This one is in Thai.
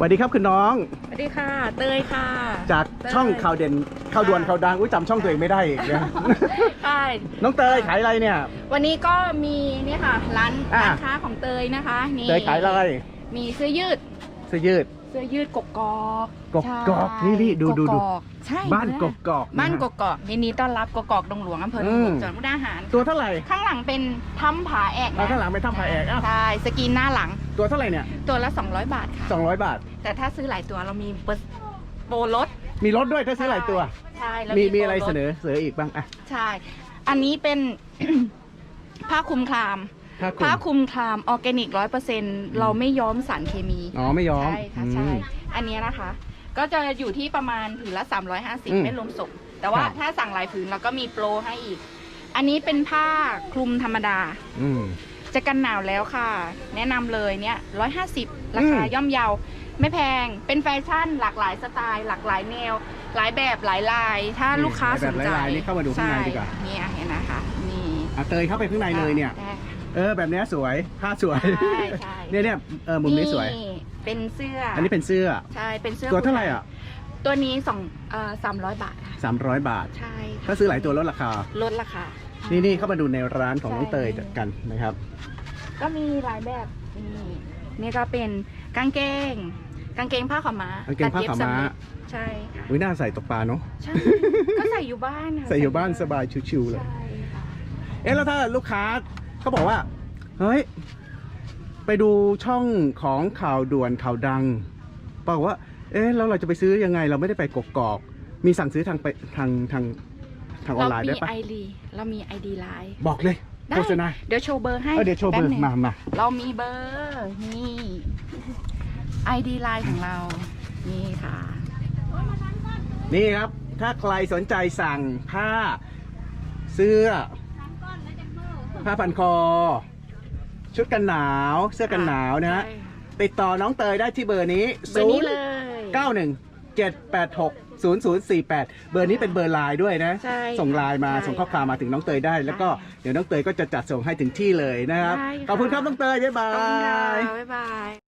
สวัสดีครับคุณน้อง สวัสดีค่ะ เตยค่ะ จากเต้ยช่องข่าวเด่นข่าวด่วนข่าวดังอุ้ยจำช่องตัวเองไม่ได้อีกนะใช่น้องเตยขายอะไรเนี่ย วันนี้ก็มีเนี่ยค่ะร้านอ่าร้านค้าของเตยนะคะนี่เตยขายอะไรมีเสื้อยืดเสื้อยืด เสื้อยืดกกอกกกใช่กอกนี่นี่ดูดูดูกอกใช่บ้านกกกอกบ้านนะกฮะกอกยินดีต้อนรับกกอกดงหลวงอำเภอดอืงหลมวงจังหวัดมุกดาหาร ตัวเท่าไหร่ข้างหลังเป็นถ้ำผาแอกเอาข้างหลังเป็นถ้ำผาแอกอ้าวใช่สกรีนหน้าหลังตัวเท่าไหร่เนี่ยตัวละ 200 บาทค่ะ 200 บาท แต่ถ้าซื้อหลายตัวเรามีเปอร์โปรลดมีรถด้วยถ้าซื้อหลายตัว ใช่แล้วมีมีโปอะไรลดเสนอเสนออีกบ้างอะ ใช่ อันนี้เป็น ผ้าคลุมคลาม ถ้าคุณผ้าคลุมคลามออร์แกนิกร้อยเปอร์เซ็นเราไม่ย้อมสารเคมีอ๋อไม่ยอมใช่ค่ะอืมใช่อันเนี้ยนะคะ ก็จะอยู่ที่ประมาณผืนละ อืม350 ไม่รวมส่งแต่ว่าครับ ถ้าสั่งหลายผืนเราก็มีโปรให้อีก อันนี้เป็นผ้าคลุมธรรมดา อืม จะกันหนาวแล้วค่ะ แนะนำเลยเนี่ย150ราคาอืม ย่อมเยา ไม่แพงเป็นแฟชั่นหลากหลายสไตล์ หลากหลายแนว หลายแบบหลายลาย ถ้าลูกค้าสนใจแบบหลายๆนี่เข้ามาดูข้างในดีกว่าใช่เนี่ยเห็นนะคะนี่ อะเตยเข้าไปข้างในเลยเนี่ย ได้ เออแบบเนี้ยสวยผ้าสวยใช่ใช่ เนี่ยเนี่ยเออมุมนี้สวย เป็นเสื้ออัอันนี้เป็นเสื้อ ใช่เป็นเสื้อตัวเท่าไหร่อะ ตัวนี้สองเอ่อสามร้อยบาทค่ะ300 บาท ใช่ค่ะถ้าซื้อหลายตัวลดราคา ลดราคา นี่นี่เข้ามาดูในร้านของใช่น้องเตยกันนะครับ ก็มีหลายแบบนี่นี่ก็เป็นกางเกง กางเกงผ้าขาวม้ากางเกงผ้าขาวม้า ตัดเย็บสำเร็จใช่ค่ะวิน่าใส่ตกปลาเนาะ ใช่ ก็ใส่อยู่บ้านค่ะใส่อยู่บ้านสบายชิวๆเลย ใช่ค่ะ เอ๊ะแล้วถ้าลูกค้า เขาบอกว่า เฮ้ย ไปดูช่องของข่าวด่วนข่าวดังบอกว่า เอ๊ะแล้วเราจะไปซื้อยังไง เราไม่ได้ไปกกอก มีสั่งซื้อทางไปทางทางทางออนไลน์ได้เรามีปะไอดีเรามีไอดีไลน์บอกเลยได้โฆษณาเดี๋ยวโชว์เบอร์ให้เออเดี๋ยวโชว์เบอร์แป๊หนึ่งมามาเรามีเบอร์นี่ไอดีไลน์ของเรานี่ค่ะ นี่ครับ ถ้าใครสนใจสั่งผ้าเสื้อ ผ้าพันคอ ชุดกันหนาว เสื้อกันหนาวนะฮะใช่ค่ติดต่อน้องเตยได้ที่เบอร์นี้เบอร์นี้เลยเก้าหนึ่งเจ็ดแปดหกศูนย์ศูนย์สี่แปดเบอร์นี้เป็นเบอร์ไลน์ด้วยนะ ใช่ส่งไลน์มาใช่ส่งข้อความมาถึงน้องเตยได้ แล้วก็ใช่เดี๋ยวน้องเตยก็จะจัดส่งให้ถึงที่เลยนะครับ ได้ค่ะ ขอบคุณครับน้องเตย บ๊ายบาขอบคุณค่ะย บ๊ายบาย